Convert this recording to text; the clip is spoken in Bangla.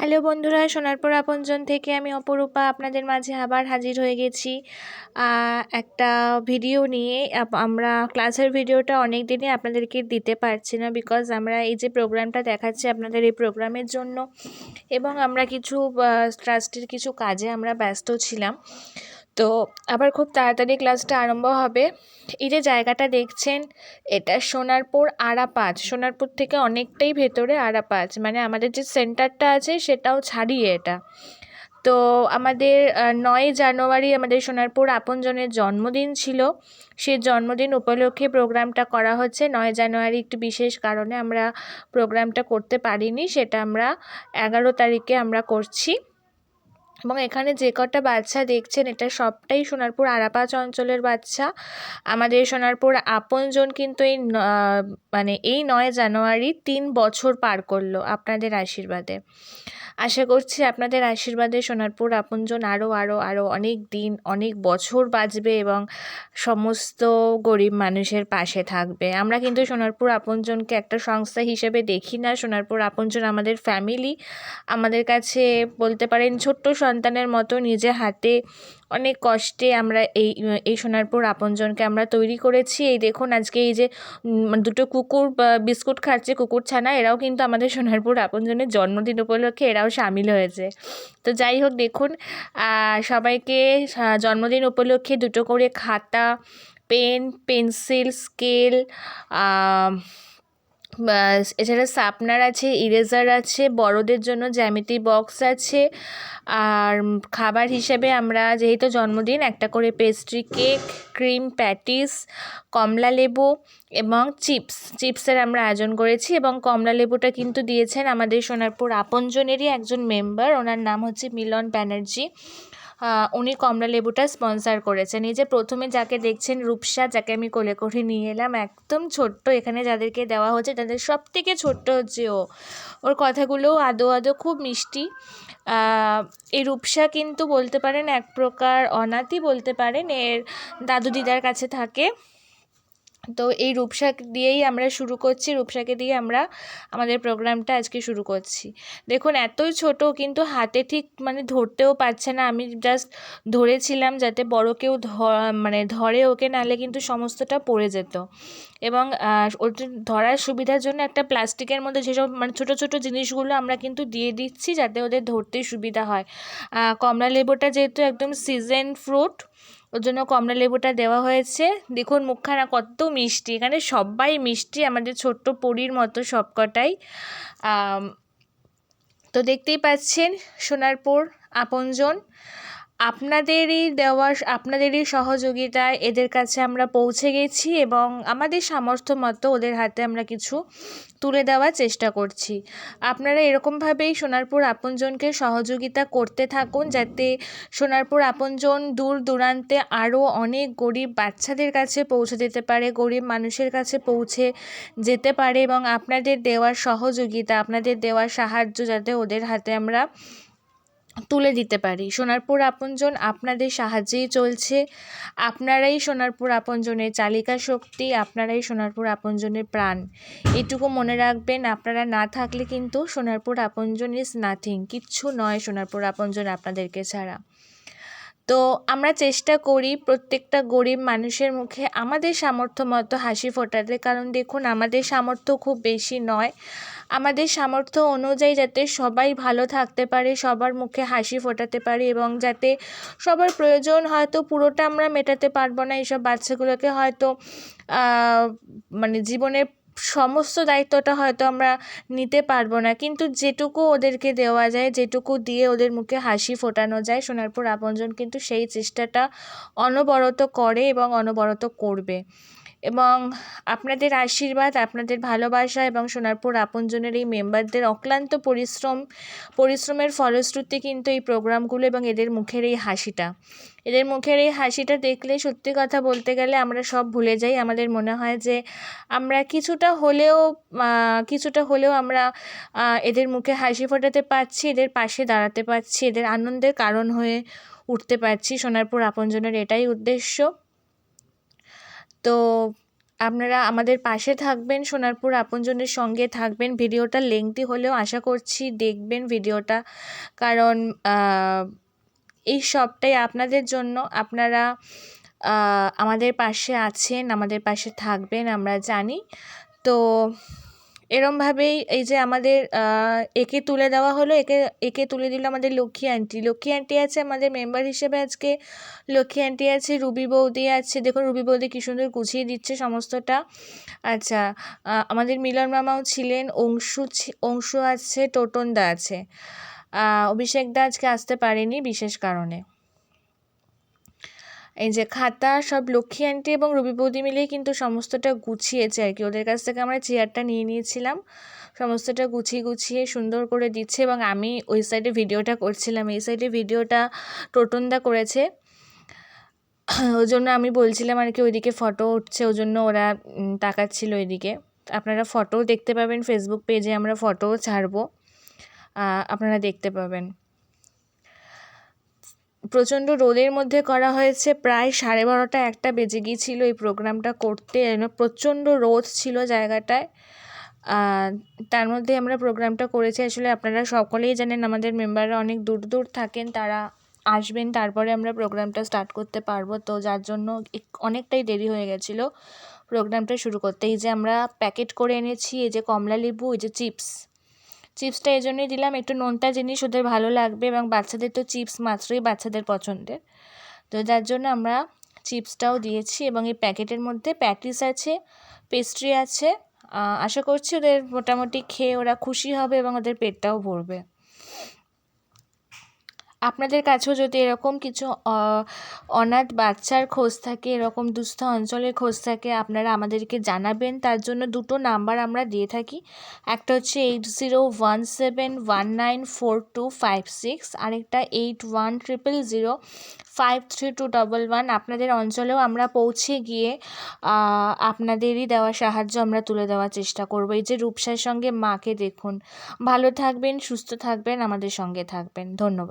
হ্যালো বন্ধুরা সোনারপুর আপনজন থেকে আমি অপরূপা আপনাদের মাঝে আবার হাজির হয়ে গেছি। একটা ভিডিও নিয়ে আমরা ক্লাসের ভিডিওটা অনেক দিনই আপনাদেরকে দিতে পারছি না বিকজ আমরা এই যে প্রোগ্রামটা দেখাচ্ছি আপনাদের এই প্রোগ্রামের জন্য এবং আমরা কিছু ট্রাস্টের কিছু কাজে আমরা ব্যস্ত ছিলাম। তো আবার খুব তাড়াতাড়ি ক্লাসটা আরম্ভ হবে। এই যে জায়গাটা দেখছেন, এটা সোনারপুর আরাপাঁচ সোনারপুর থেকে অনেকটাই ভেতরে আরাপাঁচ মানে আমাদের যে সেন্টারটা আছে সেটাও ছাড়িয়ে এটা। তো আমাদের নয় জানুয়ারি আমাদের সোনারপুর আপনজনের জন্মদিন ছিল। সে জন্মদিন উপলক্ষে প্রোগ্রামটা করা হচ্ছে। নয় জানুয়ারি একটি বিশেষ কারণে আমরা প্রোগ্রামটা করতে পারিনি, সেটা আমরা এগারো তারিখে আমরা করছি। এবং এখানে যে কটা বাচ্চা দেখছেন, এটা সবটাই সোনারপুর আরাপাচ অঞ্চলের বাচ্চা। আমাদের সোনারপুর আপনজন কিন্তু এই মানে এই নয় জানুয়ারি তিন বছর পার করল আপনাদের আশীর্বাদে। আশা করছি আপনাদের আশীর্বাদে সোনারপুর আপনজন আরও আরও আরও অনেক দিন, অনেক বছর বাঁচবে এবং সমস্ত গরিব মানুষের পাশে থাকবে। আমরা কিন্তু সোনারপুর আপনজনকে একটা সংস্থা হিসেবে দেখি না। সোনারপুর আপনজন আমাদের ফ্যামিলি আমাদের কাছে বলতে পারেন ছোট্ট সন্তানের মতো নিজে হাতে অনেক কষ্টে আমরা এই এই সোনারপুর আপনজনকে আমরা তৈরি করেছি। এই দেখুন আজকে এই যে দুটো কুকুর বিস্কুট খাচ্ছে, কুকুর ছানা, এরাও কিন্তু আমাদের সোনারপুর আপনজনের জন্মদিন উপলক্ষে এরাও সামিল হয়েছে। তো যাই হোক দেখুন সবাইকে জন্মদিন উপলক্ষে দুটো করে খাতা, পেন, পেন্সিল, স্কেল এছাড়া শার্পনার আছে, ইরেজার আছে, বড়দের জন্য জ্যামিতি বক্স আছে। আর খাবার হিসেবে আমরা যেহেতু জন্মদিন, একটা করে পেস্ট্রি কেক, ক্রিম প্যাটিস, কমলা লেবু এবং চিপস। চিপসের আমরা আয়োজন করেছি এবং কমলা লেবুটা কিন্তু দিয়েছেন আমাদের সোনারপুর আপনজনেরই একজন মেম্বার, ওনার নাম হচ্ছে মিলন ব্যানার্জি। উনি কমলা লেবুটা স্পন্সার করেছেন। এই যে প্রথমে যাকে দেখছেন রূপসা, যাকে আমি কোলে করে নিয়ে এলাম, একদম ছোট্ট। এখানে যাদেরকে দেওয়া হচ্ছে তাদের সব থেকে ছোট্ট হচ্ছে ও, ওর কথাগুলোও আদো আদো খুব মিষ্টি। এই রূপসা কিন্তু বলতে পারেন এক প্রকার অনাথই বলতে পারেন, এর দাদু দিদার কাছে থাকে। তো এই রূপসাক দিয়েই আমরা শুরু করছি, রূপসাকে দিয়ে আমরা আমাদের প্রোগ্রামটা আজকে শুরু করছি। দেখুন, এতই ছোট, কিন্তু হাতে ঠিক মানে ধরতেও পারছে না। আমি জাস্ট ধরেছিলাম যাতে বড় কেউ মানে ধরে ওকে, নাহলে কিন্তু সমস্তটা পড়ে যেত। এবং ওর ধরার সুবিধার জন্য একটা প্লাস্টিকের মধ্যে যেসব মানে ছোটো ছোটো জিনিসগুলো আমরা কিন্তু দিয়ে দিচ্ছি যাতে ওদের ধরতে সুবিধা হয়। কমলা লেবুটা যেহেতু একদম সিজন ফ্রুট ওর জন্য কমলা লেবুটা দেওয়া হয়েছে। দেখুন মুখখানা কত মিষ্টি। এখানে সবাই মিষ্টি, আমাদের ছোট্ট পরীর মতো সবকটাই। তো দেখতেই পাচ্ছেন সোনারপুর আপনজন। আপনাদেরই দেওয়া আপনাদেরই সহযোগিতায় এদের কাছে আমরা পৌঁছে গেছি এবং আমাদের সামর্থ্য মতো ওদের হাতে আমরা কিছু তুলে দেওয়ার চেষ্টা করছি। আপনারা এরকমভাবেই সোনারপুর আপনজনকে সহযোগিতা করতে থাকুন যাতে সোনারপুর আপনজন দূর দূরান্তে আরও অনেক গরিব বাচ্চাদের কাছে পৌঁছে দিতে পারে, গরিব মানুষের কাছে পৌঁছে যেতে পারে এবং আপনাদের দেওয়ার সহযোগিতা, আপনাদের দেওয়ার সাহায্য যাতে ওদের হাতে আমরা তুলে দিতে পারি। সোনারপুর আপনজন আপনাদের সাহায্যেই চলছে। আপনারাই সোনারপুর আপনজনের চালিকা শক্তি, আপনারাই সোনারপুর আপনজনের প্রাণ। এটুকু মনে রাখবেন, আপনারা না থাকলে কিন্তু সোনারপুর আপনজন ইজ নাথিং কিচ্ছু নয় সোনারপুর আপনজন আপনাদেরকে ছাড়া। তো আমরা চেষ্টা করি প্রত্যেকটা গরিব মানুষের মুখে আমাদের সামর্থ্য মতো হাসি ফোটাতে। কারণ দেখুন, আমাদের সামর্থ্য খুব বেশি নয়। আমাদের সামর্থ্য অনুযায়ী যাতে সবাই ভালো থাকতে পারে, সবার মুখে হাসি ফোটাতে পারি এবং যাতে সবার প্রয়োজন হয়তো পুরোটা আমরা মেটাতে পারব না। এইসব বাচ্চাগুলোকে হয়তো মানে জীবনের সমস্ত দায়িত্বটা হয়তো আমরা নিতে পারব না। কিন্তু যেটুকু ওদেরকে দেওয়া যায়, যেটুকু দিয়ে ওদের মুখে হাসি ফোটানো যায়, সোনারপুর আপনজন কিন্তু সেই চেষ্টাটা অনবরত করে এবং অনবরত করবে। এবং আপনাদের আশীর্বাদ, আপনাদের ভালোবাসা এবং সোনারপুর আপনজনের এই মেম্বারদের অক্লান্ত পরিশ্রম, পরিশ্রমের ফলশ্রুতি কিন্তু এই প্রোগ্রামগুলো এবং এদের মুখের এই হাসিটা। এদের মুখের এই হাসিটা দেখলে, সত্যি কথা বলতে গেলে আমরা সব ভুলে যাই। আমাদের মনে হয় যে আমরা কিছুটা হলেও কিছুটা হলেও আমরা এদের মুখে হাসি ফোটাতে পারছি, এদের পাশে দাঁড়াতে পারছি, এদের আনন্দের কারণ হয়ে উঠতে পারছি। সোনারপুর আপনজনের এটাই উদ্দেশ্য। তো আপনারা আমাদের পাশে থাকবেন, সোনারপুর আপনজনের সঙ্গে থাকবেন। ভিডিওটা লেংথি হলেও আশা করছি দেখবেন ভিডিওটা। কারণ এই সবটাই আপনাদের জন্য। আপনারা আমাদের পাশে আছেন, আমাদের পাশে থাকবেন, আমরা জানি। তো এরমভাবেই এই যে আমাদের একে তুলে দেওয়া হলো, একে একে তুলে দিল আমাদের লক্ষ্মী আন্টি লক্ষ্মী আন্টি আছে আমাদের মেম্বার হিসেবে আজকে। লক্ষ্মী আন্টি আছে, রুবি বৌদি আছে। দেখুন, রুবি বৌদি কী সুন্দর গুছিয়ে দিচ্ছে সমস্তটা। আচ্ছা আমাদের মিলন মামাও ছিলেন, অংশু অংশু আছে, টোটনদা আছে। অভিষেক দা আজকে আসতে পারেনি বিশেষ কারণে। এই যে খাতা, সব লক্ষ্মী আন্টি এবং রবি বৌদি মিলেই কিন্তু সমস্তটা গুছিয়েছে আর কি। ওদের কাছ থেকে আমরা চেয়ারটা নিয়ে নিয়েছিলাম। সমস্তটা গুছিয়ে গুছিয়ে সুন্দর করে দিচ্ছে এবং আমি ওই সাইডে ভিডিওটা করছিলাম। এই সাইডে ভিডিওটা টোটনদা করেছে। ওই জন্য আমি বলছিলাম আর কি, ওইদিকে ফটো উঠছে, ওই জন্য ওরা তাকাচ্ছিল ওইদিকে আপনারা ফটোও দেখতে পাবেন ফেসবুক পেজে আমরা ফটোও ছাড়বো। আপনারা দেখতে পাবেন। প্রচণ্ড রোদের মধ্যে করা হয়েছে। প্রায় সাড়ে বারোটা একটা বেজে গিয়েছিল এই প্রোগ্রামটা করতে। প্রচণ্ড রোদ ছিল জায়গাটায়। তার মধ্যে আমরা প্রোগ্রামটা করেছি। আসলে আপনারা সকলেই জানেন, আমাদের মেম্বাররা অনেক দূর দূর থাকেন, তারা আসবেন, তারপরে আমরা প্রোগ্রামটা স্টার্ট করতে পারব। তো যার জন্য অনেকটাই দেরি হয়ে গেছিল প্রোগ্রামটা শুরু করতে। এই যে আমরা প্যাকেট করে এনেছি, এই যে কমলা লেবু, এই যে চিপস চিপসটা এই জন্যই দিলাম। একটু নোনতা জিনিস ওদের ভালো লাগবে এবং বাচ্চাদের তো চিপস মাত্রই বাচ্চাদের পছন্দের। তো যার জন্য আমরা চিপসটাও দিয়েছি এবং এই প্যাকেটের মধ্যে প্যাটিস আছে, পেস্ট্রি আছে। আশা করছি ওদের মোটামুটি খেয়ে ওরা খুশি হবে এবং ওদের পেটটাও ভরবে। আপনাদের কাছেও যদি এরকম কিছু অনাথ বাচ্চার খোঁজ থাকে, এরকম দুস্থ অঞ্চলের খোঁজ থাকে, আপনারা আমাদেরকে জানাবেন। তার জন্য দুটো নাম্বার আমরা দিয়ে থাকি। একটা হচ্ছে eight zero one seven one nine four two five six, আরেকটা eight one triple zero five three two double one. আপনাদের অঞ্চলেও আমরা পৌঁছে গিয়ে আপনাদেরই দেওয়া সাহায্য আমরা তুলে দেওয়ার চেষ্টা করব। এই যে রূপসার সঙ্গে মাকে দেখুন। ভালো থাকবেন, সুস্থ থাকবেন, আমাদের সঙ্গে থাকবেন। ধন্যবাদ।